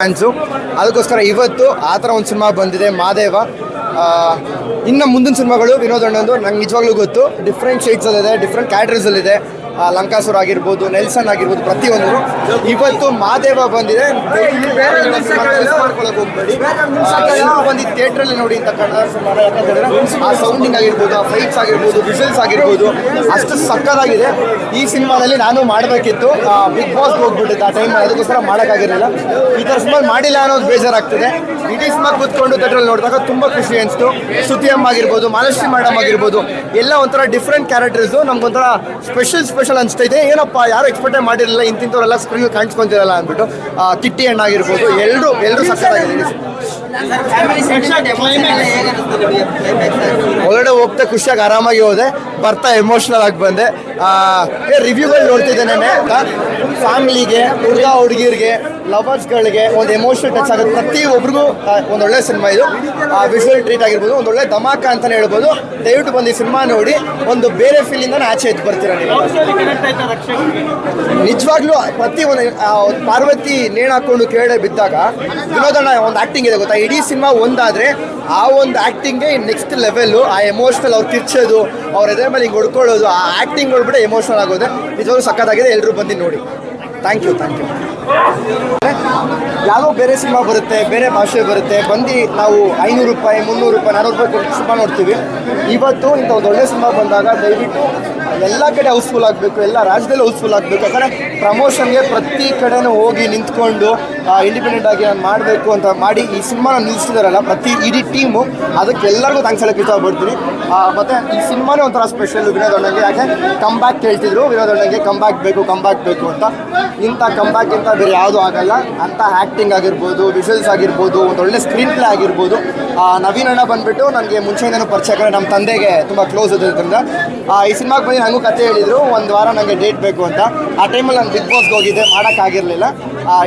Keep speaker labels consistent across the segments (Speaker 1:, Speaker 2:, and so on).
Speaker 1: Fans ಅದಕ್ಕೋಸ್ಕರ ಇವತ್ತು ಆ ಥರ ಒಂದು ಸಿನಿಮಾ ಬಂದಿದೆ. ಮಾದೇವ ಇನ್ನು ಮುಂದಿನ ಸಿನಿಮಾಗಳು ವಿನೋದ್ ಅಣ್ಣಂದು, ನಂಗೆ ನಿಜವಾಗ್ಲೂ ಗೊತ್ತು. ಡಿಫ್ರೆಂಟ್ ಶೇಡ್ಸಲ್ಲಿದೆ ಡಿಫ್ರೆಂಟ್ ಕ್ಯಾಟ್ರಸಲ್ಲಿದೆ ಲಂಕಾಸುರ ಆಗಿರ್ಬೋದು, ನೆಲ್ಸನ್ ಆಗಿರ್ಬೋದು ಪ್ರತಿಯೊಂದು ಇವತ್ತು ಮಾದೇವ ಬಂದಿದೆ. ಮಾಡ್ಕೊಳಕ್ ಹೋಗ್ಬೇಡಿ. ಬಂದು ಥಿಯೇಟ್ರಲ್ಲಿ ನೋಡಿ ಅಂತ ಆ ಸೌಂಡಿಂಗ್ ಆಗಿರ್ಬೋದು, ಆ ಫೈಟ್ಸ್ ಆಗಿರ್ಬೋದು ವಿಷಲ್ಸ್ ಆಗಿರ್ಬೋದು, ಅಷ್ಟು ಸಕ್ಕತ್ತಾಗಿದೆ ಈ ಸಿನಿಮಾದಲ್ಲಿ ನಾನು ಮಾಡಬೇಕಿತ್ತು. ಬಿಗ್ ಬಾಸ್ ಹೋಗ್ಬಿಟ್ಟಿದ್ದೆ ಆ ಟೈಮ್ ಅದಕ್ಕೋಸ್ಕರ ಮಾಡೋಕ್ಕಾಗಿರಲಿಲ್ಲ ಈ ಥರ ಸಿನಿಮಾ ಮಾಡಿಲ್ಲ ಅನ್ನೋದು ಬೇಜಾರಾಗ್ತಿದೆ. ಇಡೀ ಸಿನಿಮಾ ಕೂತ್ಕೊಂಡು ಥಿಯೇಟ್ರಲ್ಲಿ ನೋಡಿದಾಗ ತುಂಬ ಖುಷಿ ಅನಿಸ್ತು. ಶ್ರುತಿ ಅಮ್ಮ ಆಗಿರ್ಬೋದು ಮಾಲಶ್ರೀ ಮೇಡಮ್ ಆಗಿರ್ಬೋದು, ಎಲ್ಲ ಒಂಥರ ಡಿಫ್ರೆಂಟ್ ಕ್ಯಾರೆಕ್ಟರ್ಸು ನಮ್ಗೊಂಥರ ಸ್ಪೆಷಲ್ ಸ್ಪೆಷಲ್ ಅನಿಸ್ತೈತೆ ಏನಪ್ಪ, ಯಾರು ಎಕ್ಸ್ಪೆಕ್ಟೇ ಮಾಡಿರಲಿಲ್ಲ, ಇಂತಿಂಥವ್ರೆಲ್ಲ ಸ್ಕ್ರೀನ್ ಕಾಣಿಸ್ಕೊಂತಿರಲ್ಲ ಅಂದ್ಬಿಟ್ಟು ಕಿಟ್ಟಿ ಹಣ್ಣು ಆಗಿರ್ಬೋದು ಎಲ್ಲರೂ ಎಲ್ಲರೂ ಸಕ್ಕತ್ತಾಗಿದೆ ಒಳಗಡೆ ಹೋಗ್ತಾ ಖುಷಿಯಾಗಿ ಆರಾಮಾಗಿ ಹೋದೆ, ಬರ್ತಾ ಎಮೋಷ್ನಲ್ ಆಗಿ ಬಂದೆ. ರಿವ್ಯೂಗಳು ನೋಡ್ತಿದ್ದೇನೆ ಫ್ಯಾಮಿಲಿಗೆ ಹುಡುಗ ಹುಡುಗಿರಿಗೆ ಲವರ್ಸ್ಗಳಿಗೆ ಒಂದು ಎಮೋಷನಲ್ ಟಚ್ ಆಗುತ್ತೆ. ಪ್ರತಿ ಒಬ್ರಿಗೂ ಒಂದು ಒಳ್ಳೆ ಸಿನಿಮಾ ಇದು. ವಿಜುವಲ್ ಟ್ರೀಟ್ ಆಗಿರ್ಬೋದು, ಒಂದು ಒಳ್ಳೆ ಧಮಾಕ ಅಂತಲೇ ಹೇಳ್ಬೋದು. ದಯವಿಟ್ಟು ಬಂದು ಈ ಸಿನಿಮಾ ನೋಡಿ. ಒಂದು ಬೇರೆ ಫೀಲಿಂದ ಆಚೆ ಎದ್ದು ಬರ್ತೀರಾ ನೀವು. ನಿಜವಾಗ್ಲೂ, ಪ್ರತಿ ಒಂದು ಪಾರ್ವತಿ ನೇಣು ಹಾಕೊಂಡು ಕೇಳೆ ಬಿದ್ದಾಗ, ವಿನೋದಣ್ಣ, ಒಂದು ಆ್ಯಕ್ಟಿಂಗ್ ಇದೆ ಗೊತ್ತಾ? ಇಡೀ ಸಿನಿಮಾ ಒಂದಾದರೆ, ಆ ಒಂದು ಆ್ಯಕ್ಟಿಂಗ್ಗೆ ನೆಕ್ಸ್ಟ್ ಲೆವೆಲ್ಲು ಆ ಎಮೋಷ್ನಲ್ ಅವ್ರು ಕಿರ್ಚೋದು ಅವ್ರ ಎದುರ ಮೇಲೆ ಹಿಂಗೆ ಹೊಡ್ಕೊಳ್ಳೋದು, ಆ ಆ್ಯಕ್ಟಿಂಗ್ ನೋಡ್ಬಿಟ್ಟು ಎಮೋಷನಲ್ ಆಗೋದೆ. ನಿಜವಾಗ್ಲೂ ಸಕ್ಕತ್ತಾಗಿದೆ ಎಲ್ಲರೂ ಬಂದು ನೋಡಿ. ಥ್ಯಾಂಕ್ ಯು ಥ್ಯಾಂಕ್ ಯು ಯಾವುದೋ ಬೇರೆ ಸಿನಿಮಾ ಬರುತ್ತೆ, ಬೇರೆ ಭಾಷೆ ಬರುತ್ತೆ. ಬಂದು ನಾವು ಐನೂರು ರೂಪಾಯಿ, ಮುನ್ನೂರು ರೂಪಾಯಿ ನಾನ್ನೂರು ರೂಪಾಯಿ ಕೊಟ್ಟು ಸಿನಿಮಾ ನೋಡ್ತೀವಿ. ಇವತ್ತು ಇಂಥ ಒಂದು ಒಳ್ಳೆ ಸಿನಿಮಾ ಬಂದಾಗ ದಯವಿಟ್ಟು ಎಲ್ಲ ಕಡೆ ಹೌಸ್ಫುಲ್ ಆಗಬೇಕು, ಎಲ್ಲ ರಾಜ್ಯದಲ್ಲಿ ಹೌಸ್ಫುಲ್ ಆಗಬೇಕು. ಯಾಕಂದರೆ ಪ್ರಮೋಷನ್ಗೆ ಪ್ರತಿ ಕಡೆನೂ ಹೋಗಿ ನಿಂತ್ಕೊಂಡು ಇಂಡಿಪೆಂಡೆಂಟ್ ಆಗಿ ನಾನು ಮಾಡಬೇಕು ಅಂತ ಮಾಡಿ ಈ ಸಿನಿಮಾನ ನಿಲ್ಲಿಸಿದಾರಲ್ಲ ಪ್ರತಿ ಇಡೀ ಟೀಮು ಅದಕ್ಕೆ ಎಲ್ಲರಿಗೂ ಥ್ಯಾಂಕ್ಸ್ ಹೇಳಕ್ಕೆ ಇಷ್ಟಪಡ್ತೀನಿ. ಮತ್ತು ಈ ಸಿನಿಮಾನೇ ಒಂಥರ ಸ್ಪೆಷಲ್ ವಿನೋದ್ ಅಣ್ಣಗೆ. ಯಾಕೆ? ಕಮ್ ಬ್ಯಾಕ್ ಕೇಳ್ತಿದ್ರು, ವಿನೋದ್ ಕಂಬ್ಯಾಕ್ ಕಮ್ ಬ್ಯಾಕ್ ಬೇಕು ಕಮ್ ಬ್ಯಾಕ್ ಬೇಕು ಅಂತ. ಇಂಥ ಕಮ್ ಬ್ಯಾಕ್ ಅಂತ ಬೇರೆ ಯಾವುದೂ ಆಗಲ್ಲ. ಅಂತ ಆ್ಯಕ್ಟಿಂಗ್ ಆಗಿರ್ಬೋದು ವಿಷಲ್ಸ್ ಆಗಿರ್ಬೋದು ಒಳ್ಳೆ ಸ್ಕ್ರೀನ್ ಪ್ಲೇ ಆಗಿರ್ಬೋದು ನವೀನ್ ಅಣ್ಣ ಬಂದ್ಬಿಟ್ಟು ನನಗೆ ಮುಂಚೆಯಿಂದನೂ ಪರಿಚಯ ನಮ್ಮ ತಂದೆಗೆ ತುಂಬ ಕ್ಲೋಸ್ ಇರೋದ್ರಿಂದ ಈ ಸಿನಿಮಾಗೆ ಬಂದು ನನಗೂ ಕತೆ ಹೇಳಿದರು, ಒಂದು ವಾರ ನನಗೆ ಡೇಟ್ ಬೇಕು ಅಂತ. ಆ ಟೈಮಲ್ಲಿ ನಾನು ಬಿಗ್ ಬಾಸ್ಗೆ ಹೋಗಿದ್ದೆ, ಮಾಡೋಕ್ಕಾಗಿರಲಿಲ್ಲ.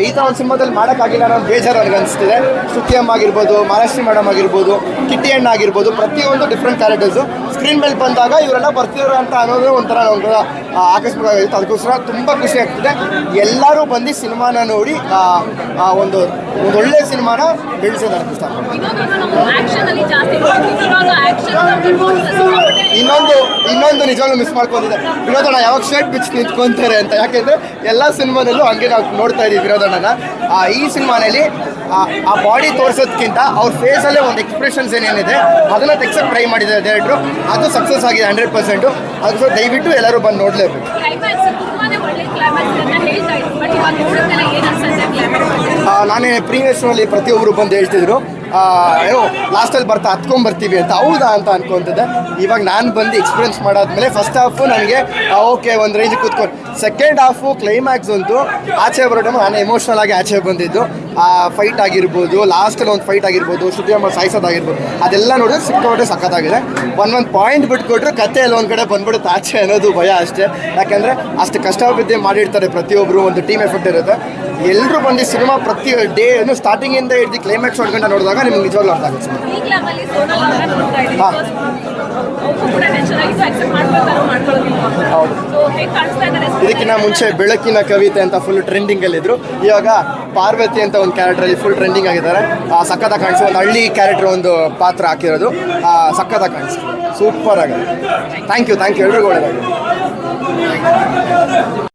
Speaker 1: ಈ ಥರ ಒಂದು ಸಿನಿಮಾದಲ್ಲಿ ಮಾಡೋಕ್ಕಾಗಿಲ್ಲ ಅನ್ನೋ ಬೇಜಾರು ನನಗೆ ಅನಿಸ್ತಿದೆ. ಸುತ್ತಿ ಆಗಿರ್ಬೋದು ಮಹಾಲಕ್ಷ್ಮಿ ಮೇಡಮ್ ಆಗಿರ್ಬೋದು, ಕಿಟ್ಟಿ ಹಣ್ಣು ಆಗಿರ್ಬೋದು, ಪ್ರತಿಯೊಂದು ಡಿಫ್ರೆಂಟ್ ಕ್ಯಾರೆಕ್ಟರ್ಸು ಸ್ಕ್ರೀನ್ ಮೇಲೆ ಬಂದಾಗ ಇವರೆಲ್ಲ ಬರ್ತಿದ್ರು ಅಂತ ಅನ್ನೋದು ಒಂಥರ ಆ, ಆಕಸ್ಮಿಕ ಅದಕ್ಕೋಸ್ಕರ ತುಂಬ ಖುಷಿ ಆಗ್ತಿದೆ. ಎಲ್ಲರೂ ಬಂದು ಸಿನಿಮಾನ ನೋಡಿ ಒಂದು ಒಂದು ಒಳ್ಳೆ ಸಿನಿಮಾನ ಬೆಳೆಸೋದು ನನಗೆ ಇಷ್ಟಪಡ್ತೀನಿ
Speaker 2: ಆಕ್ಷನ್ ಅಲ್ಲಿ ಜಾಸ್ತಿ ಮಾಡ್ತೀವಿ ಇವಾಗ ಆಕ್ಷನ್
Speaker 1: ಇನ್ನೊಂದು ಇನ್ನೊಂದು ನಿಜವಾಗ್ಲೂ ಮಿಸ್ ಮಾಡ್ಕೊಂಡಿದೆ. ವಿರೋಧಣ್ಣ ಯಾವಾಗ ಶರ್ಟ್ ಬಿಚ್ಚಿ ನಿಂತ್ಕೊಂತಾರೆ ಅಂತ. ಯಾಕೆಂದ್ರೆ ಎಲ್ಲ ಸಿನಿಮಾದಲ್ಲೂ ಹಂಗೆ ನಾವು ನೋಡ್ತಾ ಇದ್ದೀವಿ ವಿರೋಧಣ್ಣನ ಈ ಸಿನಿಮಾನಲ್ಲಿ ಆ ಬಾಡಿ ತೋರಿಸೋದಕ್ಕಿಂತ ಅವ್ರ ಫೇಸಲ್ಲೇ ಒಂದು ಎಕ್ಸ್ಪ್ರೆಷನ್ಸ್ ಏನೇನಿದೆ ಅದನ್ನು ತೆಗ್ಸಕ್ಕೆ ಟ್ರೈ ಮಾಡಿದ್ದಾರೆ ಡೈರೆಕ್ಟ್ರು ಅದು ಸಕ್ಸಸ್ ಆಗಿದೆ ಹಂಡ್ರೆಡ್ ಪರ್ಸೆಂಟು ಅದಕ್ಕೆ ದಯವಿಟ್ಟು ಎಲ್ಲರೂ ಬಂದು ನೋಡಲೇಬೇಕು. ನಾನೇ ಪ್ರೀವಿಯಸ್ನಲ್ಲಿ ಪ್ರತಿಯೊಬ್ಬರು ಬಂದು ಹೇಳ್ತಿದ್ರು. ಏನೋ ಲಾಸ್ಟಲ್ಲಿ ಬರ್ತಾ, ಹತ್ಕೊಂಡ್ಬರ್ತೀವಿ ಅಂತ, ಹೌದಾ ಅಂತ ಅನ್ಕೊಂತಿದ್ದೆ. ಇವಾಗ ನಾನು ಬಂದು ಎಕ್ಸ್ಪೀರಿಯನ್ಸ್ ಮಾಡಾದ್ಮೇಲೆ ಫಸ್ಟ್ ಹಾಫು ನನಗೆ ಓಕೆ ಒಂದು ರೇಂಜ್ ಕೂತ್ಕೊಂಡು. ಸೆಕೆಂಡ್ ಹಾಫು ಕ್ಲೈಮ್ಯಾಕ್ಸ್ ಅಂತೂ ಆಚೆ ಬರೋ ನಾನು ಎಮೋಷ್ನಲ್ ಆಗಿ ಆಚೆ ಬಂದಿದ್ದು. ಆ ಫೈಟ್ ಆಗಿರ್ಬೋದು ಲಾಸ್ಟಲ್ಲಿ ಒಂದು ಫೈಟ್ ಆಗಿರ್ಬೋದು ಶುದ್ಧಿ ಅಮ್ಮ ಸಾಯಿಸೋದಾಗಿರ್ಬೋದು, ಅದೆಲ್ಲ ನೋಡಿದ್ರೆ ಸಕ್ಕತ್ತಾಗಿದೆ ಸಖತ್ತಾಗಿದೆ. ಒಂದು ಪಾಯಿಂಟ್ ಬಿಟ್ಕೊಟ್ರೆ ಎಲ್ಲ ಒಂದು ಕಡೆ ಬಂದ್ಬಿಡುತ್ತೆ, ಆಚೆ ಅನ್ನೋದು ಭಯ ಅಷ್ಟೇ. ಯಾಕೆಂದರೆ ಅಷ್ಟು ಕಷ್ಟಬಿದ್ದೆ ಮಾಡಿರ್ತಾರೆ ಪ್ರತಿಯೊಬ್ಬರು ಒಂದು ಟೀಮ್ ಎಫೆಕ್ಟ್ ಇರುತ್ತೆ. ಎಲ್ಲರೂ ಬಂದು ಸಿನಿಮಾ ಪ್ರತಿ ಡೇ ಏನು ಸ್ಟಾರ್ಟಿಂಗಿಂದ ಹಿಡಿದು ಕ್ಲೈಮ್ಯಾಕ್ಸ್ ಹೊಡ್ಕೊಂಡು ನೋಡಿದಾಗ ನಿಮ್ಗೆ ನಿಜವಾಗ್ಲೂ ಅರ್ಥ ಆಗುತ್ತೆ.
Speaker 2: ಅಲ್ಲಿ
Speaker 1: ಹೌದು. ಇದಕ್ಕಿಂತ ಮುಂಚೆ ಬೆಳಕಿನ ಕವಿತೆ ಅಂತ ಫುಲ್ ಟ್ರೆಂಡಿಂಗಲ್ಲಿದ್ದರು ಇವಾಗ ಪಾರ್ವತಿ ಅಂತ ಒಂದು ಕ್ಯಾರೆಕ್ಟರ್ ಅಲ್ಲಿ ಫುಲ್ ಟ್ರೆಂಡಿಂಗ್ ಆಗಿದ್ದಾರೆ. ಆ, ಸಕ್ಕದ ಕಾಣಿಸೋ ಒಂದು ಹಳ್ಳಿ ಕ್ಯಾರೆಕ್ಟರ್ ಒಂದು ಪಾತ್ರ ಹಾಕಿರೋದು. ಆ, ಸಕ್ಕದ ಕಾಣಿಸ್ತು. ಸೂಪರ್ ಆಗಿದೆ. ಥ್ಯಾಂಕ್ ಯು ಥ್ಯಾಂಕ್ ಯು ಎಲ್ರಿಗೂ ಒಳ್ಳೆಯದಾಗಿದೆ